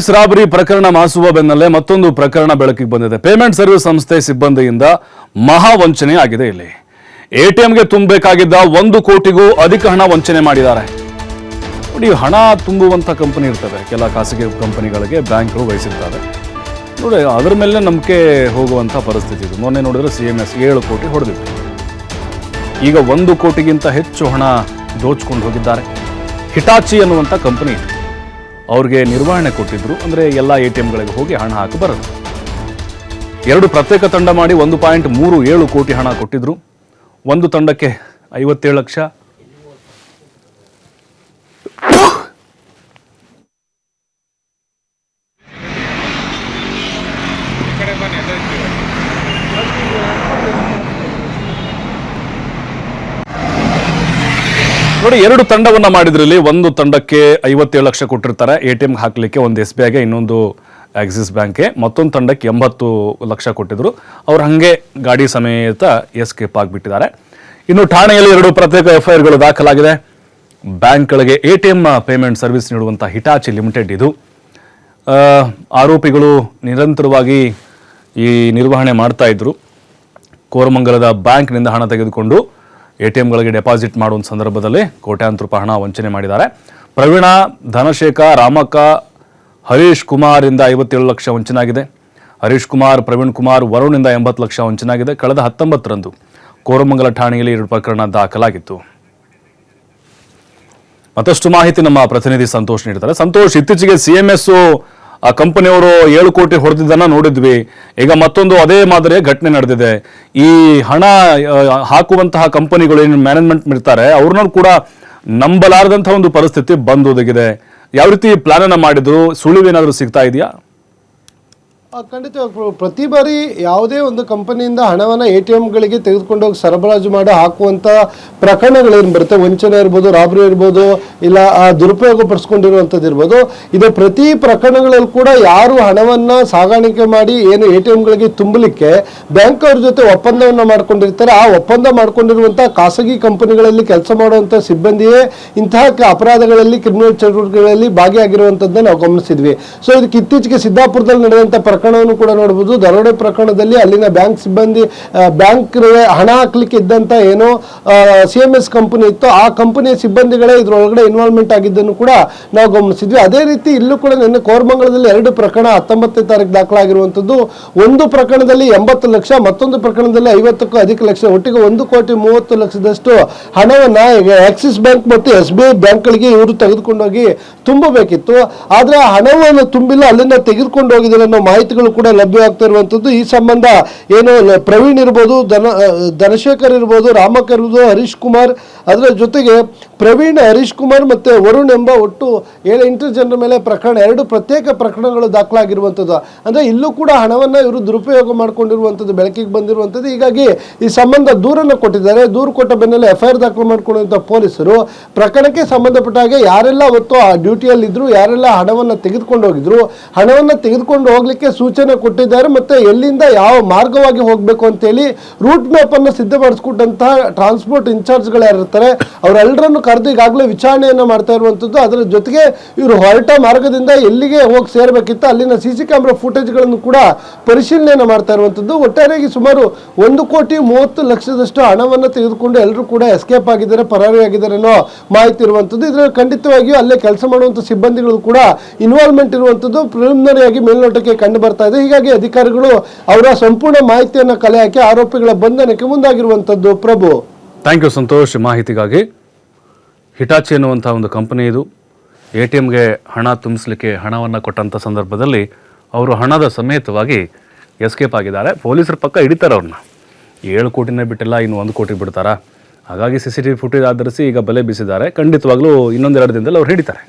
S robbery ಪ್ರಕರಣ ಮಾಸುವ ಬೆನ್ನಲ್ಲೇ ಮತ್ತೊಂದು ಪ್ರಕರಣ ಬೆಳಕಿಗೆ ಬಂದಿದೆ. ಪೇಮೆಂಟ್ ಸರ್ವಿಸ್ ಸಂಸ್ಥೆ ಸಿಬ್ಬಂದಿಯಿಂದ ಮಹಾ ವಂಚನೆ ಆಗಿದೆ ಇಲ್ಲಿ. ಎಟಿಎಂಗೆ ತುಂಬಬೇಕಾಗಿದ್ದ ಒಂದು ಕೋಟಿಗೂ ಅಧಿಕ ಹಣ ವಂಚನೆ ಮಾಡಿದ್ದಾರೆ. ನೋಡಿ, ಹಣ ತುಂಬುವಂಥ ಕಂಪನಿ ಇರ್ತವೆ ಕೆಲ ಖಾಸಗಿ ಕಂಪನಿಗಳಿಗೆ ಬ್ಯಾಂಕ್ಗಳು ವಹಿಸಿರ್ತವೆ ನೋಡಿ, ಅದರ ಮೇಲೆ ನಂಬಿಕೆ ಹೋಗುವಂಥ ಪರಿಸ್ಥಿತಿ ಇದು. ಮೊನ್ನೆ ನೋಡಿದ್ರೆ ಸಿ ಎಂ ಎಸ್ ಏಳು ಕೋಟಿ ಹೊಡೆದಿತ್ತು. ಈಗ ಒಂದು ಕೋಟಿಗಿಂತ ಹೆಚ್ಚು ಹಣ ದೋಚ್ಕೊಂಡು ಹೋಗಿದ್ದಾರೆ. ಹಿಟಾಚಿ ಅನ್ನುವಂಥ ಕಂಪನಿ ಇದೆ. ಅವ್ರಿಗೆ ನಿರ್ವಹಣೆ ಕೊಟ್ಟಿದ್ರು. ಅಂದರೆ ಎಲ್ಲ ಎ ಟಿ ಎಂಗಳಿಗೆ ಹೋಗಿ ಹಣ ಹಾಕಿ ಬರೋದು. ಎರಡು ಪ್ರತ್ಯೇಕ ತಂಡ ಮಾಡಿ ಒಂದು ಪಾಯಿಂಟ್ ಮೂರು ಏಳು ಕೋಟಿ ಹಣ ಕೊಟ್ಟಿದ್ರು. ಒಂದು ತಂಡಕ್ಕೆ ಐವತ್ತೇಳು ಲಕ್ಷ ನೋಡಿ, ಎರಡು ತಂಡವನ್ನ ಮಾಡಿದ್ರಲ್ಲಿ ಒಂದು ತಂಡಕ್ಕೆ ಐವತ್ತೇಳು ಲಕ್ಷ ಕೊಟ್ಟಿರ್ತಾರೆ. ಎ ಟಿ ಎಂ ಹಾಕಲಿಕ್ಕೆ ಒಂದು ಎಸ್ ಬಿ ಐಗೆ ಇನ್ನೊಂದು ಆಕ್ಸಿಸ್ ಬ್ಯಾಂಕ್ಗೆ. ಮತ್ತೊಂದು ತಂಡಕ್ಕೆ ಎಂಬತ್ತು ಲಕ್ಷ ಕೊಟ್ಟಿದ್ರು. ಅವ್ರು ಹಾಗೆ ಗಾಡಿ ಸಮೇತ ಎಸ್ಕೇಪ್ ಆಗಿಬಿಟ್ಟಿದ್ದಾರೆ. ಇನ್ನು ಠಾಣೆಯಲ್ಲಿ ಎರಡು ಪ್ರತ್ಯೇಕ ಎಫ್ ಐ ಆರ್ಗಳು ದಾಖಲಾಗಿದೆ. ಬ್ಯಾಂಕ್ಗಳಿಗೆ A T M payment service ನೀಡುವಂಥ ಹಿಟಾಚಿ ಲಿಮಿಟೆಡ್ ಇದು. ಆರೋಪಿಗಳು ನಿರಂತರವಾಗಿ ಈ ನಿರ್ವಹಣೆ ಮಾಡ್ತಾ ಇದ್ರು. ಕೋರಮಂಗಲದ ಬ್ಯಾಂಕ್ನಿಂದ ಹಣ ತೆಗೆದುಕೊಂಡು ಎ ಟಿ ಎಂಗಳಿಗೆ ಡೆಪಾಸಿಟ್ ಮಾಡುವ ಸಂದರ್ಭದಲ್ಲಿ ಕೋಟ್ಯಾಂತರ ರೂಪಾಯಿ ಹಣ ವಂಚನೆ ಮಾಡಿದ್ದಾರೆ. ಪ್ರವೀಣ, ಧನಶೇಖರ, ರಾಮಕ್ಕ, ಹರೀಶ್ ಕುಮಾರ್ ಇಂದ ಐವತ್ತೇಳು ಲಕ್ಷ ವಂಚನೆ ಆಗಿದೆ. ಹರೀಶ್ ಕುಮಾರ್, ಪ್ರವೀಣ್ ಕುಮಾರ್ ವರುಣಿಂದ ಎಂಬತ್ತು ಲಕ್ಷ ವಂಚನೆ ಆಗಿದೆ. ಕಳೆದ ಹತ್ತೊಂಬತ್ತರಂದು ಕೋರಮಂಗಲ ಠಾಣೆಯಲ್ಲಿ ಎರಡು ಪ್ರಕರಣ ದಾಖಲಾಗಿತ್ತು. ಮತ್ತಷ್ಟು ಮಾಹಿತಿ ನಮ್ಮ ಪ್ರತಿನಿಧಿ ಸಂತೋಷ್ ನೀಡ್ತಾರೆ. ಸಂತೋಷ್, ಇತ್ತೀಚೆಗೆ ಸಿಎಂಎಸ್ ಆ ಕಂಪನಿಯವರು ಏಳು ಕೋಟಿ ಹೊಡೆದಿದ್ದನ್ನ ನೋಡಿದ್ವಿ. ಈಗ ಮತ್ತೊಂದು ಅದೇ ಮಾದರಿಯ ಘಟನೆ ನಡೆದಿದೆ. ಈ ಹಣ ಹಾಕುವಂತಹ ಕಂಪನಿಗಳು ಏನು ಮ್ಯಾನೇಜ್ಮೆಂಟ್ ಇರ್ತಾರೆ ಅವ್ರನ್ನ ಕೂಡ ನಂಬಲಾರದಂತಹ ಒಂದು ಪರಿಸ್ಥಿತಿ ಬಂದೊದಗಿದೆ. ಯಾವ ರೀತಿ ಪ್ಲಾನ್ ಅನ್ನ ಮಾಡಿದ್ರು? ಸುಳಿವೇನಾದ್ರೂ ಸಿಗ್ತಾ ಇದೆಯಾ? ಖಂಡಿತ ಪ್ರತಿ ಬಾರಿ ಯಾವುದೇ ಒಂದು ಕಂಪನಿಯಿಂದ ಹಣವನ್ನು ಎ ಟಿ ಎಂಗಳಿಗೆ ತೆಗೆದುಕೊಂಡು ಹೋಗಿ ಸರಬರಾಜು ಮಾಡಿ ಹಾಕುವಂಥ ಪ್ರಕರಣಗಳೇನು ಬರುತ್ತೆ? ವಂಚನೆ ಇರ್ಬೋದು ರಾಬರಿ ಇರ್ಬೋದು ಇಲ್ಲ ಆ, ದುರುಪಯೋಗ ಪಡಿಸ್ಕೊಂಡಿರುವಂಥದ್ದು ಇರ್ಬೋದು. ಇದು ಪ್ರತಿ ಪ್ರಕರಣಗಳಲ್ಲಿ ಕೂಡ ಯಾರು ಹಣವನ್ನು ಸಾಗಾಣಿಕೆ ಮಾಡಿ ಏನು ಎ ಟಿ ಎಮ್ಗಳಿಗೆ ತುಂಬಲಿಕ್ಕೆ ಬ್ಯಾಂಕ್ ಅವ್ರ ಜೊತೆ ಒಪ್ಪಂದವನ್ನು ಮಾಡ್ಕೊಂಡಿರ್ತಾರೆ. ಆ ಒಪ್ಪಂದ ಮಾಡ್ಕೊಂಡಿರುವಂಥ ಖಾಸಗಿ ಕಂಪನಿಗಳಲ್ಲಿ ಕೆಲಸ ಮಾಡುವಂಥ ಸಿಬ್ಬಂದಿಯೇ ಇಂತಹ ಅಪರಾಧಗಳಲ್ಲಿ ಕ್ರಿಮಿನಲ್ ಚಟುವಟಿಕೆಗಳಲ್ಲಿ ಭಾಗಿಯಾಗಿರುವಂಥದ್ದನ್ನು ನಾವು ಗಮನಿಸಿದ್ವಿ. ಸೊ ಇದಕ್ಕೆ ಇತ್ತೀಚೆಗೆ ಸಿದ್ದಾಪುರದಲ್ಲಿ ನಡೆದಂಥ ಪ್ರಕರಣವನ್ನು ಕೂಡ ನೋಡಬಹುದು. ದರೋಡೆ ಪ್ರಕರಣದಲ್ಲಿ ಅಲ್ಲಿನ ಬ್ಯಾಂಕ್ ಸಿಬ್ಬಂದಿ ಬ್ಯಾಂಕ್ ಹಣ ಹಾಕ್ಲಿಕ್ಕೆ ಇದ್ದಂತ ಏನೋ ಸಿ ಎಂ ಎಸ್ ಕಂಪನಿ ಇತ್ತು. ಆ ಕಂಪನಿಯ ಸಿಬ್ಬಂದಿಗಳೇ ಇದ್ರೊಳಗಡೆ ಇನ್ವಾಲ್ವ್ಮೆಂಟ್ ಆಗಿದ್ದನ್ನು ಕೂಡ ನಾವು ಗಮನಿಸಿದ್ವಿ. ಅದೇ ರೀತಿ ಇಲ್ಲೂ ಕೂಡ ನಿನ್ನೆ ಕೋರ್ಮಂಗಲದಲ್ಲಿ ಎರಡು ಪ್ರಕರಣ ಹತ್ತೊಂಬತ್ತನೇ ತಾರೀಕು ದಾಖಲಾಗಿರುವಂಥದ್ದು ಒಂದು ಪ್ರಕರಣದಲ್ಲಿ ಎಂಬತ್ತು ಲಕ್ಷ, ಮತ್ತೊಂದು ಪ್ರಕರಣದಲ್ಲಿ ಐವತ್ತಕ್ಕೂ ಅಧಿಕ ಲಕ್ಷ, ಒಟ್ಟಿಗೆ ಒಂದು ಕೋಟಿ ಮೂವತ್ತು ಲಕ್ಷದಷ್ಟು ಹಣವನ್ನ ಆಕ್ಸಿಸ್ ಬ್ಯಾಂಕ್ ಮತ್ತು ಎಸ್ ಬಿ ಐ ಬ್ಯಾಂಕ್ಗಳಿಗೆ ಇವರು ತೆಗೆದುಕೊಂಡೋಗಿ ತುಂಬಬೇಕಿತ್ತು. ಆದ್ರೆ ಆ ಹಣವನ್ನು ತುಂಬಿಲ್ಲ, ಅಲ್ಲಿಂದ ತೆಗೆದುಕೊಂಡು ಹೋಗಿದ್ದಾರೆ ಅನ್ನೋ ಮಾಹಿತಿಗಳು ಕೂಡ ಲಭ್ಯವಾಗ್ತಾ ಇರುವಂಥದ್ದು ಈ ಸಂಬಂಧ ಏನು ಪ್ರವೀಣ್ ಇರ್ಬೋದು, ಧನ ಧನಶೇಖರ್ ಇರ್ಬೋದು, ರಾಮಕ್ ಇರ್ಬೋದು, ಹರೀಶ್ ಕುಮಾರ್. ಅದರ ಜೊತೆಗೆ ಪ್ರವೀಣ್, ಹರೀಶ್ ಕುಮಾರ್ ಮತ್ತು ವರುಣ್ ಎಂಬ ಒಟ್ಟು ಏಳು ಎಂಟು ಜನರ ಮೇಲೆ ಪ್ರಕರಣ, ಎರಡು ಪ್ರತ್ಯೇಕ ಪ್ರಕರಣಗಳು ದಾಖಲಾಗಿರುವಂಥದ್ದು ಅಂದರೆ ಇಲ್ಲೂ ಕೂಡ ಹಣವನ್ನು ಇವರು ದುರುಪಯೋಗ ಮಾಡಿಕೊಂಡಿರುವಂಥದ್ದು ಬೆಳಕಿಗೆ ಬಂದಿರುವಂಥದ್ದು ಹೀಗಾಗಿ ಈ ಸಂಬಂಧ ದೂರನ್ನು ಕೊಟ್ಟಿದ್ದಾರೆ. ದೂರು ಕೊಟ್ಟ ಬೆನ್ನಲ್ಲೇ ಎಫ್ ಐ ಆರ್ ದಾಖಲು ಮಾಡಿಕೊಂಡಂಥ ಪೊಲೀಸರು ಪ್ರಕರಣಕ್ಕೆ ಸಂಬಂಧಪಟ್ಟ ಹಾಗೆ ಯಾರೆಲ್ಲ ಅವತ್ತು ಆ ಡ್ಯೂಟಿಯಲ್ಲಿ ಇದ್ರು ಯಾರೆಲ್ಲ ಹಣವನ್ನು ತೆಗೆದುಕೊಂಡು ಹೋಗಿದ್ರು, ಹಣವನ್ನು ತೆಗೆದುಕೊಂಡು ಹೋಗ್ಲಿಕ್ಕೆ ಸೂಚನೆ ಕೊಟ್ಟಿದ್ದಾರೆ ಮತ್ತೆ ಎಲ್ಲಿಂದ ಯಾವ ಮಾರ್ಗವಾಗಿ ಹೋಗಬೇಕು ಅಂತೇಳಿ ರೂಟ್ ಮ್ಯಾಪ್ ಅನ್ನು ಸಿದ್ಧಪಡಿಸ್ಕೊಟ್ಟಂತಹ ಟ್ರಾನ್ಸ್ಪೋರ್ಟ್ ಇನ್ಚಾರ್ಜ್ಗಳು ಯಾರಿರ್ತಾರೆ ಅವರೆಲ್ಲರನ್ನು ಕರೆದು ಈಗಾಗಲೇ ವಿಚಾರಣೆಯನ್ನು ಮಾಡ್ತಾ ಇರುವಂಥದ್ದು ಅದರ ಜೊತೆಗೆ ಇವರು ಹೊರಟ ಮಾರ್ಗದಿಂದ ಎಲ್ಲಿಗೆ ಹೋಗಿ ಸೇರಬೇಕಿತ್ತು, ಅಲ್ಲಿನ ಸಿ ಸಿ ಕ್ಯಾಮ್ರಾ ಫುಟೇಜ್ಗಳನ್ನು ಕೂಡ ಪರಿಶೀಲನೆಯನ್ನು ಮಾಡ್ತಾ ಇರುವಂಥದ್ದು ಒಟ್ಟಾರೆಯಾಗಿ ಸುಮಾರು ಒಂದು ಕೋಟಿ ಮೂವತ್ತು ಲಕ್ಷದಷ್ಟು ಹಣವನ್ನು ತೆಗೆದುಕೊಂಡು ಎಲ್ಲರೂ ಕೂಡ ಎಸ್ಕೇಪ್ ಆಗಿದ್ದಾರೆ ಪರಾರಿಯಾಗಿದ್ದಾರೆ ಅನ್ನೋ ಮಾಹಿತಿ ಇರುವಂಥದ್ದು ಇದರಲ್ಲಿ ಖಂಡಿತವಾಗಿಯೂ ಅಲ್ಲೇ ಕೆಲಸ ಮಾಡುವಂಥ ಸಿಬ್ಬಂದಿಗಳು ಕೂಡ ಇನ್ವಾಲ್ವ್ಮೆಂಟ್ ಇರುವಂಥದ್ದು ಪ್ರಿಲಿಮಿನರಿಯಾಗಿ ಮೇಲ್ನೋಟಕ್ಕೆ ಕಂಡು ಬರ್ತಾ ಇದೆ. ಹೀಗಾಗಿ ಅಧಿಕಾರಿಗಳು ಅವರ ಸಂಪೂರ್ಣ ಮಾಹಿತಿಯನ್ನು ಕಲೆ ಹಾಕಿ ಆರೋಪಿಗಳ ಬಂಧನಕ್ಕೆ ಮುಂದಾಗಿರುವಂಥದ್ದು ಪ್ರಭು. Thank you Santosh. ಮಾಹಿತಿಗಾಗಿ ಹಿಟಾಚಿ ಎನ್ನುವಂಥ ಒಂದು ಕಂಪನಿ ಇದು. ಎ ಟಿ ಎಮ್ಗೆ ಹಣ ತುಂಬಿಸಲಿಕ್ಕೆ ಹಣವನ್ನು ಕೊಟ್ಟಂಥ ಸಂದರ್ಭದಲ್ಲಿ ಅವರು ಹಣದ ಸಮೇತವಾಗಿ ಎಸ್ಕೇಪ್ ಆಗಿದ್ದಾರೆ. ಪೊಲೀಸರ ಪಕ್ಕ ಹಿಡಿತಾರೆ ಅವ್ರನ್ನ. ಏಳು ಕೋಟಿನೇ ಬಿಟ್ಟಿಲ್ಲ, ಇನ್ನು ಒಂದು ಕೋಟಿ ಬಿಡ್ತಾರಾ? ಹಾಗಾಗಿ C C T V footage ಆಧರಿಸಿ ಈಗ ಬಲೆ ಬೀಸಿದ್ದಾರೆ. ಖಂಡಿತವಾಗ್ಲೂ ಇನ್ನೊಂದೆರಡು ದಿನದಲ್ಲಿ ಅವ್ರು ಹಿಡಿತಾರೆ.